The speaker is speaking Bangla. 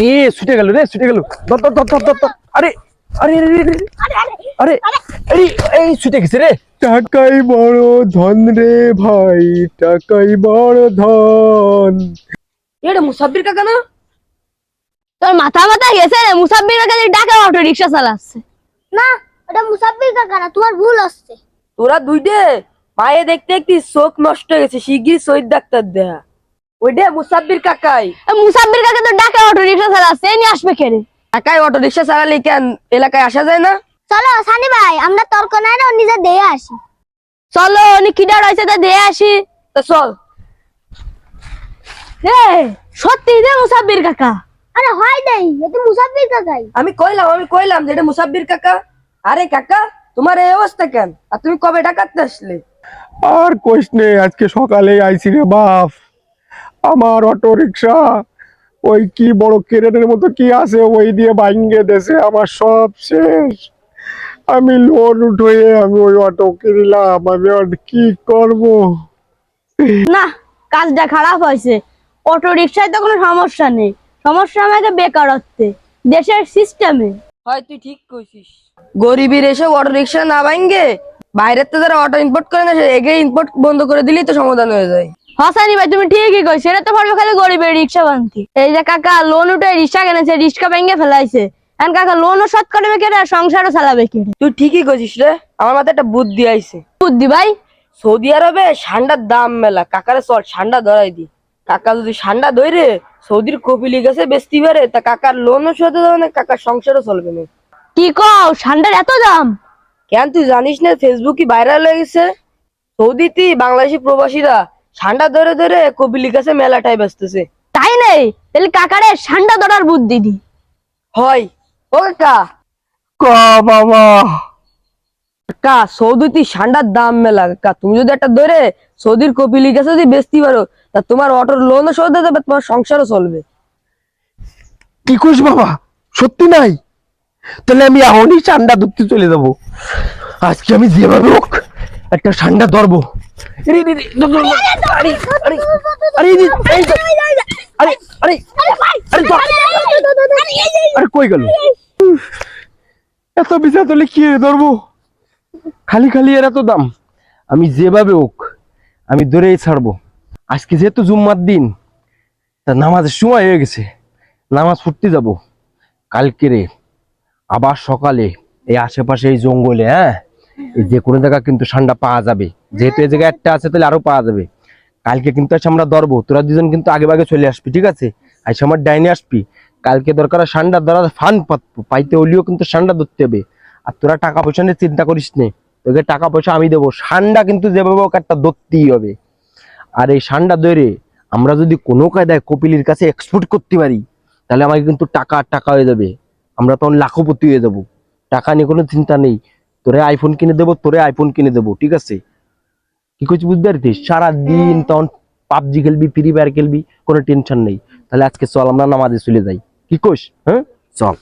রে ছুটে গেল রে ছুটে গেল। আরে আরে আরে আরে, আরে আরে আরে এই ছুটে গেছে রে। টাকাই বড় ধন রে ভাই টাকাই বড় ধন। এটা মুসাব্বির কাকা না? তোর মাথা মাথা গেছে রে মুসাব্বির কাছে ডাকা অটো রিক্সা চালাচ্ছে। না ওটা মুসাফির কাকা না তোমার ভুল হচ্ছে। তোরা দুইটে পায়ে দেখতে দেখতে চোখ নষ্ট হয়ে গেছে শিগগির শহীদ ডাক্তার দেয়া। ওইটা মুসাব্বির কাকাই। এ মুসাব্বির কাছে তো অটো রিক্সা চালাচ্ছে নিয়ে আসবে অটো রিক্সা চালালে কেন এলাকায় আসা যায় না? চলো সানি ভাই আমরা তর্ক নাই না নিজে দিয়ে আসি। চলো উনি কিডা রয়েছে তা দিয়ে আসি। তা চল। রে সত্যি মুসাব্বির কাকা? আরে হয় দেই এটা কাকাই। আমি কইলাম আমি কইলাম যে এটা মুসাব্বির কাকা। আরে কাকা তোমার এই অবস্থা কেন? আর তুমি কবে ডাকাতে আসলে? আর কোশ নেই আজকে সকালে আইছি রে বাপ। আমার অটো রিক্সা ওই কি বড় কেরেনের মতো কি আছে ওই দিয়ে ভাঙ্গে দেশে আমার সব শেষ। আমি লোন উঠে আমি ওই অটো কিনলাম আমি আর কি করব? না কাজটা খারাপ হয়েছে। অটো রিক্সায় তো কোনো সমস্যা নেই। সমস্যা আমাকে বেকারত্বে দেশের সিস্টেমে হয় তুই ঠিক কইছিস। গরিবের এসব অটো রিক্সা না ভাঙ্গে বাইরের তো যারা অটো ইম্পোর্ট করে না সে এগে ইম্পোর্ট বন্ধ করে দিলেই তো সমাধান হয়ে যায়। হাসানি ভাই তুমি ঠিকই কইছো। এটা তো পারবে খালি গরিবের রিক্সা বানতি। এই যে কাকা লোন উঠে রিক্সা কিনেছে রিক্সা ভেঙে ফেলাইছে। এখন কাকা লোনও শোধ করবে কেটে আর সংসারও চালাবে কেটে তুই ঠিকই কইছিস রে আমার মাথায় একটা বুদ্ধি আইছে। বুদ্ধি ভাই? সৌদি আরবে ঠান্ডার দাম মেলা কাকারে চল ঠান্ডা ধরাই দি। কাকা যদি ঠান্ডা ধরে সৌদির কপিলি গেছে বেচতে পারে তা কাকার লোনও শোধ হবে না কাকার সংসারও চলবে না। কি কও ঠান্ডার এত দাম? কেন তুই জানিস না ফেসবুকে ভাইরাল হয়ে গেছে? সৌদিতে বাংলাদেশি প্রবাসীরা ঠান্ডা ধরে ধরে কপিলি গাছে মেলাটাই বেচতেছে তাই নেই? তাহলে কাকারে ঠান্ডা ধরার বুদ্ধি দি। হয়। ও কাকা। ক বাবা কাকা সৌদিতে ঠান্ডার দাম মেলা। কাকা তুমি যদি একটা ধরে সৌদির কপিলি গাছে যদি বেচতে পারো তা তোমার অটোর লোনও শোধ হয়ে যাবে তোমার সংসারও চলবে। কি করিস বাবা সত্যি নাই? তাহলে আমি এখনই ঠান্ডা ধরতে চলে যাব। আজকে আমি যেভাবে হোক একটা ঠান্ডা ধরবো। এত কি ধরবো খালি খালি এর এত দাম আমি যেভাবে হোক আমি ধরেই ছাড়বো আজকে যেহেতু জুম্মার দিন তা নামাজের সময় হয়ে গেছে নামাজ পড়তে যাব কালকে রে আবার সকালে এই আশেপাশে এই জঙ্গলে হ্যাঁ যে কোনো জায়গা কিন্তু ঠান্ডা পাওয়া যাবে। যেহেতু এই জায়গায় একটা আছে, তাহলে আরও পাওয়া যাবে। কালকে কিন্তু এসে আমরা ধরবো। তোরা দুজন কিন্তু আগে ভাগে চলে আসবি, ঠিক আছে? আইসা আমার ডাইনে আসবি। কালকে দরকার ঠান্ডা ধরা ফান পাইতে হলেও কিন্তু ঠান্ডা ধরতে হবে। আর তোরা টাকা পয়সা নিয়ে চিন্তা করিস নে। তোকে টাকা পয়সা আমি দেবো। ঠান্ডা কিন্তু যেভাবে হোক একটা ধরতেই হবে। আর এই ঠান্ডা ধরে আমরা যদি কোনো কায়দায় কপিলির কাছে এক্সপোর্ট করতে পারি, তাহলে আমাকে কিন্তু টাকা টাকা হয়ে যাবে। আমরা তখন লাখপতি হয়ে যাব। টাকা নিয়ে কোনো চিন্তা নেই। তোরে আইফোন কিনে দেবো তোরে আইফোন কিনে দেবো ঠিক আছে? কি করছি বুঝতে পারছিস সারাদিন তখন পাবজি খেলবি ফ্রি ফায়ার খেলবি কোনো টেনশন নেই। তাহলে আজকে চল আমরা নামাজে চলে যাই। কি কোস হ্যাঁ? চল।